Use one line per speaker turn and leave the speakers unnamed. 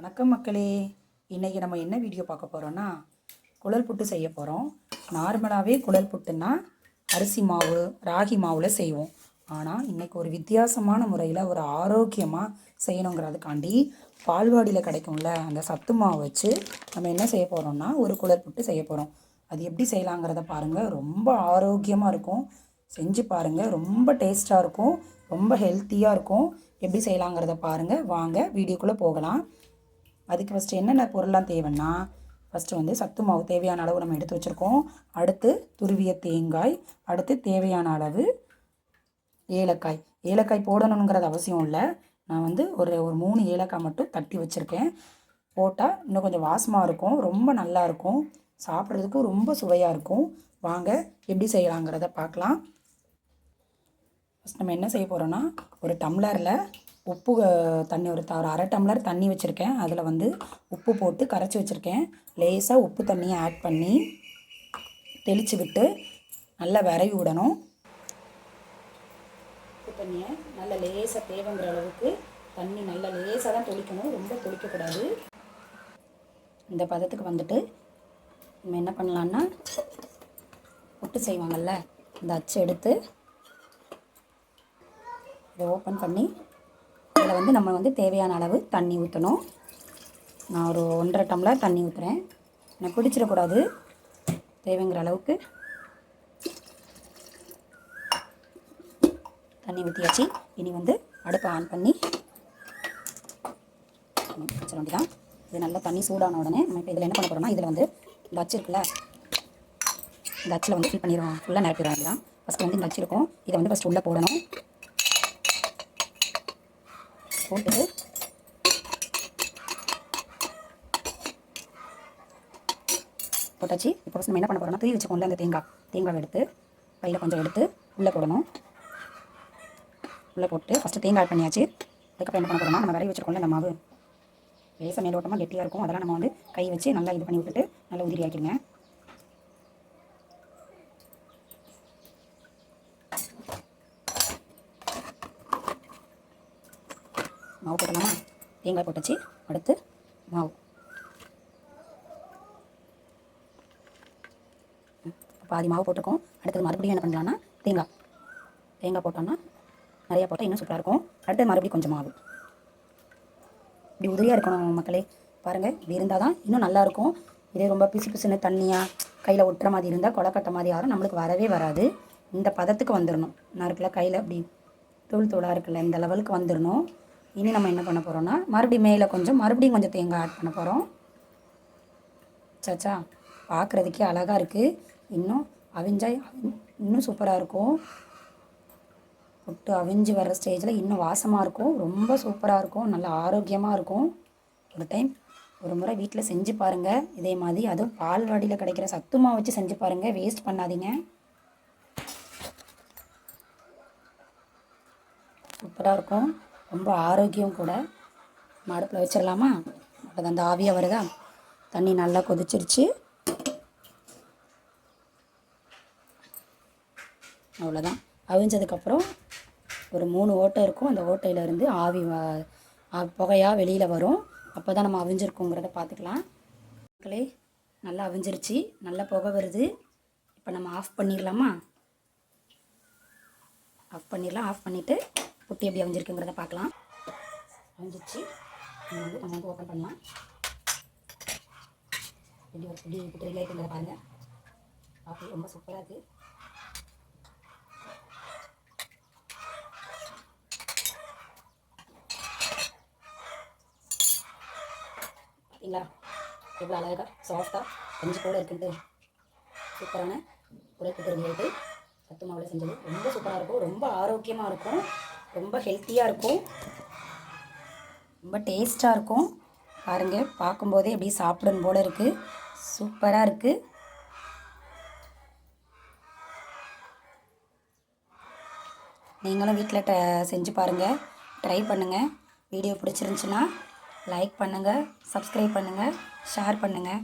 வணக்கம் மக்களே. இன்றைக்கி நம்ம என்ன வீடியோ பார்க்க போகிறோன்னா குழல் புட்டு செய்ய போகிறோம் நார்மலாகவே குழல் புட்டுன்னா அரிசி மாவு ராகி மாவில் செய்வோம். ஆனால் இன்றைக்கி ஒரு வித்தியாசமான முறையில் ஒரு ஆரோக்கியமாக செய்யணுங்கிறதுக்காண்டி பால்வாடியில் கிடைக்கும்ல அந்த சத்து மாவு வச்சு நம்ம என்ன செய்ய போகிறோம்னா ஒரு குழல் புட்டு செய்ய போகிறோம் அது எப்படி செய்யலாங்கிறத பாருங்கள் ரொம்ப ஆரோக்கியமாக இருக்கும். செஞ்சு பாருங்கள் ரொம்ப டேஸ்ட்டாக இருக்கும். ரொம்ப ஹெல்த்தியாக இருக்கும். எப்படி செய்யலாங்கிறத பாருங்கள் வாங்க வீடியோக்குள்ளே போகலாம். அதுக்கு ஃபஸ்ட்டு என்னென்ன பொருள்லாம் தேவைன்னா ஃபஸ்ட்டு வந்து சத்து மாவு தேவையான அளவு நம்ம எடுத்து வச்சுருக்கோம். அடுத்து துருவிய தேங்காய் அடுத்து தேவையான அளவு ஏலக்காய். ஏலக்காய் போடணுங்கிறது அவசியம் இல்லை. நான் வந்து ஒரு ஒரு மூணு ஏலக்காய் மட்டும் தட்டி வச்சுருக்கேன். போட்டால் இன்னும் கொஞ்சம் வாசமாக இருக்கும் ரொம்ப நல்லா இருக்கும். சாப்பிட்றதுக்கு ரொம்ப சுவையாக இருக்கும். வாங்க எப்படி செய்யலாங்கிறத பார்க்கலாம். நம்ம என்ன செய்ய போகிறோன்னா ஒரு டம்ளரில் உப்பு தண்ணி ஒரு த- ஒரு அரை டம்ளர் தண்ணி வச்சுருக்கேன். அதில் வந்து உப்பு போட்டு கரைச்சி வச்சுருக்கேன். லேசாக உப்பு தண்ணியை ஆட் பண்ணி தெளித்து விட்டு நல்லா விரவி விடணும். உப்பு தண்ணியை நல்லா லேசாக தேவைங்கிற அளவுக்கு தண்ணி நல்லா லேசாக தான் தொளிக்கணும். ரொம்ப தொளிக்கக்கூடாது. இந்த பதத்துக்கு வந்துட்டு நம்ம என்ன பண்ணலான்னா புட்டு செய்வாங்கல்ல இந்த அச்சு எடுத்து இதை ஓப்பன் பண்ணி இதில் வந்து நம்ம வந்து தேவையான அளவு தண்ணி ஊற்றணும் நான் ஒரு ஒன்றரை டம்ளர் தண்ணி ஊற்றுறேன் எனக்கு பிடிச்சிடக்கூடாது. தேவைங்கிற அளவுக்கு தண்ணி ஊற்றியாச்சு இனி வந்து அடுப்பை ஆன் பண்ணி வச்சிட வேண்டியதான் இது நல்லா தண்ணி சூடான உடனே நம்ம இப்போ இதில் என்ன பண்ண போகிறோம்னா இதில் வந்து இந்த அச்சு இருக்குல்ல இந்த அச்சில் வந்து ஃபில் பண்ணிடுவோம். ஃபுல்லாக நிரப்பிடுவோம் அப்படிதான் ஃபஸ்ட்டு வந்து இந்த அச்சு இருக்கும். இதை வந்து ஃபஸ்ட்டு உள்ளே போடணும். போட்டுட்டு போட்டாச்சு இப்போ நம்ம என்ன பண்ண போகிறோம்னா தூவி வச்சுக்கோங்களேன் அந்த தேங்காய். தேங்காய் எடுத்து கையில் கொஞ்சம் எடுத்து உள்ளே போடணும். உள்ளே போட்டு ஃபஸ்ட்டு தேங்காய் ஆட் பண்ணியாச்சு. அதுக்கப்புறம் என்ன பண்ண போகிறோம்னா நம்ம விரைவி வச்சுருக்கோம்ல அந்த மாவு. லேசாக மேலோட்டமாக கெட்டியாக இருக்கும். அதெல்லாம் நம்ம வந்து கை வச்சு நல்லா இது பண்ணி விட்டுட்டு நல்லா உதிரி ஆக்கிடுங்க. மாவு போட்டலாமா தேங்காய் போட்டுச்சு. அடுத்து மாவு. பாதி மாவு போட்டிருக்கோம். அடுத்தது மறுபடியும் என்ன பண்ணலான்னா தேங்காய். தேங்காய் போட்டோம்னா நிறையா போட்டால் இன்னும் சூப்பராக இருக்கும். அடுத்தது மறுபடியும் கொஞ்சம் மாவு. இப்படி உதிரியாக இருக்கணும் மக்களே. பாருங்கள் இப்படி இருந்தால் தான் இன்னும் நல்லாயிருக்கும் இதே ரொம்ப பிசு பிசுன்னு தண்ணியாக கையில் ஒட்டுற மாதிரி இருந்தால் கொலக்கட்டை மாதிரி யாரும் நம்மளுக்கு வரவே வராது. இந்த பதத்துக்கு வந்துடணும் நான் இருக்குல்ல கையில் அப்படி தூள் தூளாக இருக்குல்ல இந்த லெவலுக்கு வந்துடணும் இனி நம்ம என்ன பண்ண போகிறோன்னா மறுபடியும் மேலே கொஞ்சம் மறுபடியும் கொஞ்சம் தேங்காய் ஆட் பண்ண போகிறோம் சச்சா பார்க்குறதுக்கே அழகாக இருக்குது இன்னும் அவிஞ்சா இன்னும் சூப்பராக இருக்கும். புட்டு அவிஞ்சு வர்ற ஸ்டேஜில் இன்னும் வாசமாக இருக்கும். ரொம்ப சூப்பராக இருக்கும். நல்லா ஆரோக்கியமாக இருக்கும். ஒரு டைம் ஒரு முறை வீட்டில் செஞ்சு பாருங்கள் இதே மாதிரி அதுவும் பால்வாடியில் கிடைக்கிற சத்துமா வச்சு செஞ்சு பாருங்கள் வேஸ்ட் பண்ணாதீங்க. சூப்பராக இருக்கும். ரொம்ப ஆரோக்கியம் கூட நம்ம அடுப்பில் வச்சிடலாமா அப்போ அந்த ஆவியாக வருதா? தண்ணி நல்லா கொதிச்சிருச்சு. அவ்வளோதான் அவிஞ்சதுக்கப்புறம் ஒரு மூணு ஓட்டை இருக்கும். அந்த ஓட்டையிலேருந்து ஆவி ஆ- புகையாக வெளியில் வரும். அப்போ தான் நம்ம அவிஞ்சிருக்கோங்கிறத பார்த்துக்கலாம் மக்களே நல்லா அவிஞ்சிருச்சு. நல்லா புகை வருது. இப்போ நம்ம ஆஃப் பண்ணிடலாமா ஆஃப் பண்ணிடலாம் ஆஃப் பண்ணிவிட்டு குட்டி எப்படி அமைஞ்சிருக்குங்கிறத பார்க்கலாம். அமைஞ்சிச்சு நம்ம வந்து நம்ம வந்து ஓப்பன் பண்ணலாம். எப்படி ஒரு புடி குட்டி ரெடி ஆகிட்டுங்கிறத பாருங்கள் பார்க்க ரொம்ப சூப்பராக இருக்குது பார்த்தீங்களா எவ்வளோ அழகாக சாஃப்டாக கொஞ்சம் கூட இருக்குது. சூப்பரான உழைப்பு ரெடி சத்து மாவில் செஞ்சது ரொம்ப சூப்பராக இருக்கும். ரொம்ப ஆரோக்கியமாக இருக்கும். ரொம்ப ஹெல்த்தியாக இருக்கும். ரொம்ப டேஸ்ட்டாக இருக்கும். பாருங்கள் பார்க்கும்போதே அப்படியே சாப்பிடணும் போல் இருக்குது சூப்பராக இருக்குது நீங்களும் வீட்டில் ட செஞ்சு பாருங்கள் ட்ரை பண்ணுங்கள் வீடியோ பிடிச்சிருந்துச்சுன்னா லைக் பண்ணுங்கள் சப்ஸ்கிரைப் பண்ணுங்கள் ஷேர் பண்ணுங்கள்